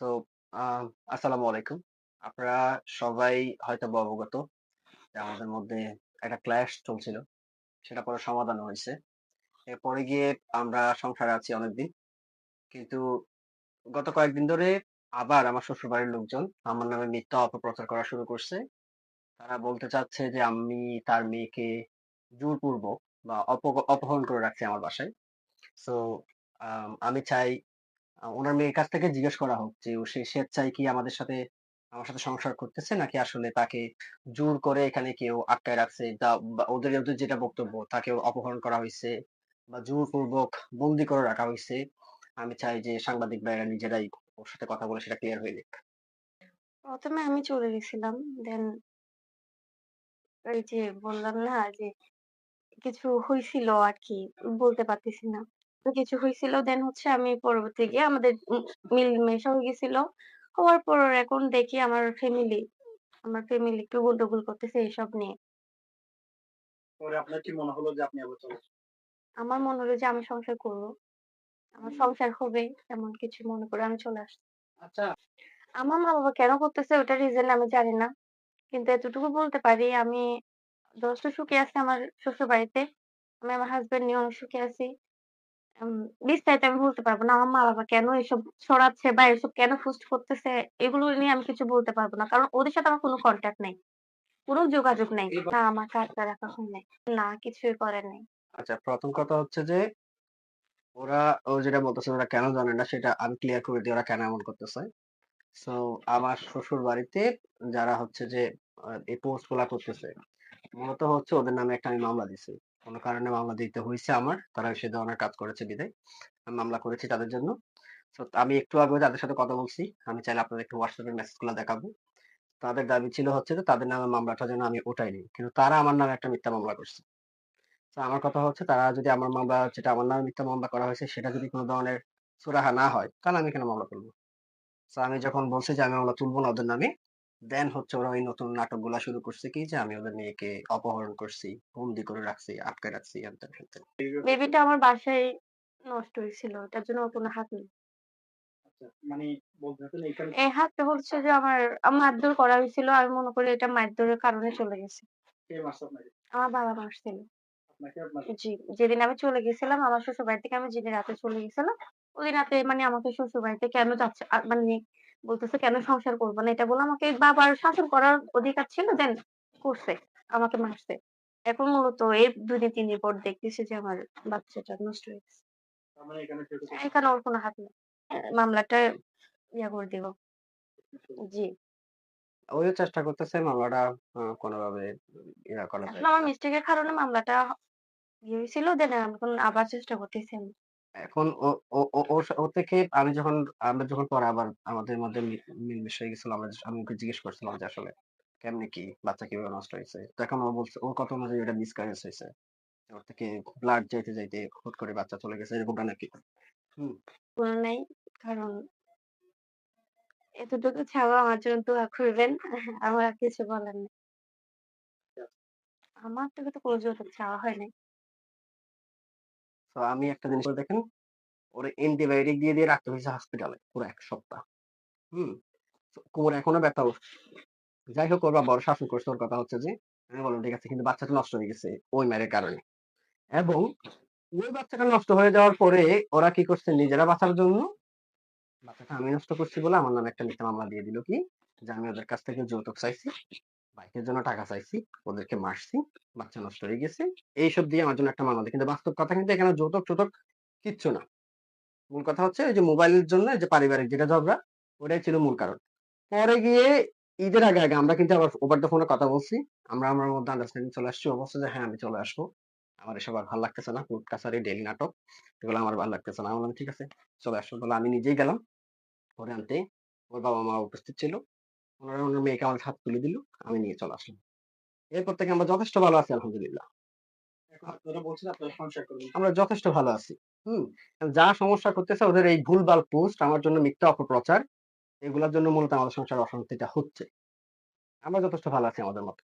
So আসসালামু আলাইকুম। আপনারা সবাই হয়তোবা অবগত যে আমাদের মধ্যে একটা ক্ল্যাশ চলছিল। সেটা পরে সমাধান হইছে। এরপরে গিয়ে আমরা সংসারে আছি অনেকদিন। কিন্তু গত কয়েকদিন ধরে আবার আমার শ্বশুরবাড়ির লোকজন আমার নামে মিথ্যা অপপ্রচার করা শুরু করছে। তারা বলতে চাচ্ছে যে আমি তার মেয়েকে জোরপূর্বক বা অপ অপহরণ করে রাখছি আমার বাসায়। সো আমি চাই আ উনার মেয়ের কাছ থেকে জিজ্ঞেস করা হোক যে, ও সে স্বেচ্ছায় কি আমাদের সাথে, আমার সাথে সংসার করতেছে নাকি আসলে তাকে জোর করে এখানে কেউ আটকায় রাখছে বা ওদের ওদের যেটা বক্তব্য তাকে অপহরণ করা হইছে বা জোরপূর্বক বন্দি করে রাখা হয়েছে আমি চাই যে, সাংবাদিক ভাইয়েরা নিজেরাই ওর সাথে কথা বলে সেটা ক্লিয়ার হয়ে যাক। ১ম এ আমি চলে গেছিলাম। দেন এই যে বললাম না যে, কিছু হয়েছিল আর কি, বলতে পারতেছি না। কিছু হইছিল দেন হচ্ছে আমি পরবর্তী গিয়ে আমাদের উম মিলমেশা হয়ে গেছিল। হওয়ার পর এখন দেখি আমার ফ্যামিলি আমার ফ্যামিলি একটু গন্ডগোল করতেছে এসব নিয়ে। পরে আপনার কি মনে হলো যে আপনি আবার চলে আমার মনে হলো যে আমি সংসার করব। আমার সংসার হবে এমন কিছু মনে করে আমি চলে আসছি। আচ্ছা। আমার মা-বাবা কেন করতেছে ওটার রিজন আমি জানি না। কিন্তু এতটুকু বলতে পারি আমি যথেষ্ট সুখে আছি আমার শ্বশুরবাড়িতে। আমি আমার হাজবেন্ড নিয়ে অনেক সুখে আছি। উম বিস্তারিত আমি বলতে পারব না। আমার মা-বাবা কেন এসব ছড়াচ্ছে বা এসব কেন পোস্ট করতেছে এগুলো নিয়ে আমি কিছু বলতে পারব না। কারণ ওদের সাথে আমার কোন কনট্যাক্ট নাই। কোন যোগাযোগ নাই। না আমার কার্ডটা রাখা হয় নাই। না কিছুই করে নাই। আচ্ছা ১ম কথা হচ্ছে যে ওরা ও যেটা বলতেছে ওরা কেন জানে না সেটা আমি ক্লিয়ার করে দিই ওরা কেন এমন করতেছে। সো আমার শ্বশুরবাড়িতে যারা হচ্ছে যে আ এই পোস্টগুলা করতেছে, মূলত হচ্ছে ওদের নামে একটা আমি মামলা দিছি। কোন কারণে মামলা দিতে হয়েছে আমার। তারা সে ধরনের কাজ করেছে আমি মামলা করেছি তাদের জন্য। সো আমি একটু আগে তাদের সাথে কথা বলছি। আমি চাইলে আপনাদের একটু WhatsApp এর মেসেজগুলা দেখাবো। তাদের দাবি ছিল হচ্ছে যে তাদের নামে মামলাটা যেন আমি উঠাই নিই। কিন্তু তারা আমার নামে একটা মিথ্যা মামলা করছে। তো আমার কথা হচ্ছে তারা যদি আমার মামলা যেটা আমার নামে মিথ্যা মামলা করা হয়েছে সেটা যদি কোনো ধরনের সুরাহা না হয় তাহলে আমি কেন মামলা করব সো আমি যখন বলছি যে আমি মামলা তুলবো না ওদের নামে, দেন হচ্ছে ওরা ওই নতুন নাটকগুলা শুরু করছে কি যে আমি ওদের মেয়েকে অপহরণ করছি, বন্দি করে রাখছি, আটকায় রাখছি হ্যান-ত্যান, হ্যান-ত্যান। বেবিটা আমার বাসায় নষ্ট হয়েছিল। এটার জন্য কোন হাত নেই। আচ্ছা, মানে এই হাতটা হচ্ছে যে আমার মারধর করা হয়েছিল। আমি মনে করি এটা মারধরের কারণে চলে গেছে। আমার বাবা মারছিল। জি, যেদিন আমি চলে গেছিলাম আমার শ্বশুরবাড়ি থেকে আমি যেদিন রাতে চলে গেছিলাম, ওদিন রাতে মানে আমাকে শ্বশুরবাড়িতে কেন যাচ্ছে মানে বলতেছে কেন সংসার করব না এটা বলে আমাকে বাবার শাসন করার অধিকার ছিল দেন করছে। আমাকে মারছে। এখন মূলত এর ২ দিন ৩ দিন পর দেখতেছি যে আমার বাচ্চাটা নষ্ট হয়ে গেছে। মানে এখানে ওর কোন হাত নেই। মামলাটা ইয়া করে দিব। জি। ওইও চেষ্টা করতেছে মামলাটা কোনভাবে ইয়া করা আমার। মিস্টেকের কারণে মামলাটা ইয়ে হয়েছিল দেন এখন আবার চেষ্টা করতেছি আমি। এখন ও ও ও ও থেকে আমি যখন আমরা যখন পরে আবার আমাদের মধ্যে মিলমিশ হয়ে গেছিল আমরা আমি ওকে জিজ্ঞেস করছিলাম যে আসলে কেমনে কি? বাচ্চা কীভাবে নষ্ট হইছে? তখন ও বলছে ওর কথা অনুযায়ী এটা মিসক্যারেজ হইছে। ওর থেকে ব্লাড যাইতে, যাইতে হুট করে বাচ্চা চলে গেছে এরকমটা নাকি? হুম। নাই। কারণ এতটুকু ছাড়াও আমার জন্য দোয়া করবেন। আমার কিছু বলার। আমার থেকে তো কোনো যৌতুক চাওয়া হয় নাই। তো আমি একটা জিনিস দেখেন, ওরে অ্যান্টিবায়োটিক দিয়ে, দিয়ে রাখতে হইছে হসপিটালে পুরো ১ সপ্তাহ। হুম? কোমরে এখনও ব্যথা যাই হোক ওর বাবা শাসন করছে। ওর কথা হচ্ছে যে আমি বললাম, "ঠিক আছে কিন্তু বাচ্চাটা নষ্ট হয়ে গেছে ওই মায়ের কারণে।" এবং ওই বাচ্চাটা নষ্ট হয়ে যাওয়ার পরে ওরা কি করছে নিজেরা বাঁচার জন্য বাচ্চাটা আমি নষ্ট করছি বলে আমার নামে একটা মিথ্যা মামলা দিয়ে দিল কি? যে আমি ওদের কাছ থেকে যৌতুক চাইছি, বাইকের জন্য টাকা চাইছি, ওদেরকে মারছি, বাচ্চা নষ্ট হয়ে গেছে। এইসব দিয়ে আমার জন্য একটা মামলা। কিন্তু বাস্তব কথা কিন্তু এখানে যৌতুক-টোতুক কিচ্ছু না। মূল কথা হচ্ছে ওই যে মোবাইলের জন্য যে পারিবারিক যেটা ঝগড়া, ওটাই ছিল মূল কারণ। পরে গিয়ে ঈদের আগে, আগে আমরা কিন্তু আবার ওভার দ্য ফোনে কথা বলছি। আমরা আমার মধ্যে আন্ডারস্ট্যান্ডিং চলে আসছি বলছে যে, "হ্যাঁ, আমি চলে আসব। আমার এসব আর ভালো লাগতেছে না। কোর্ট কাছারি, ডেইলি নাটক। এগুলো আমার ভালো লাগতেছে না।" আমি বললাম, "ঠিক আছে, চলে আসব বলে আমি নিজেই গেলাম ওরে আনতে। ওর বাবা-মা উপস্থিত ছিল। ওনারা ওনার মেয়েকে আমার হাত তুলে দিল। আমি নিয়ে চলে আসলাম। এরপর থেকে আমরা যথেষ্ট ভালো আছি আলহামদুলিল্লাহ। আমরা যথেষ্ট ভালো আছি। হম যা সমস্যা করতেছে ওদের এই ভুলভাল পোস্ট, আমার জন্য মিথ্যা অপপ্রচার, এগুলোর জন্য মূলত আমাদের সংসার অশান্তিটা হচ্ছে। আমরা যথেষ্ট ভালো আছি আমাদের মতো।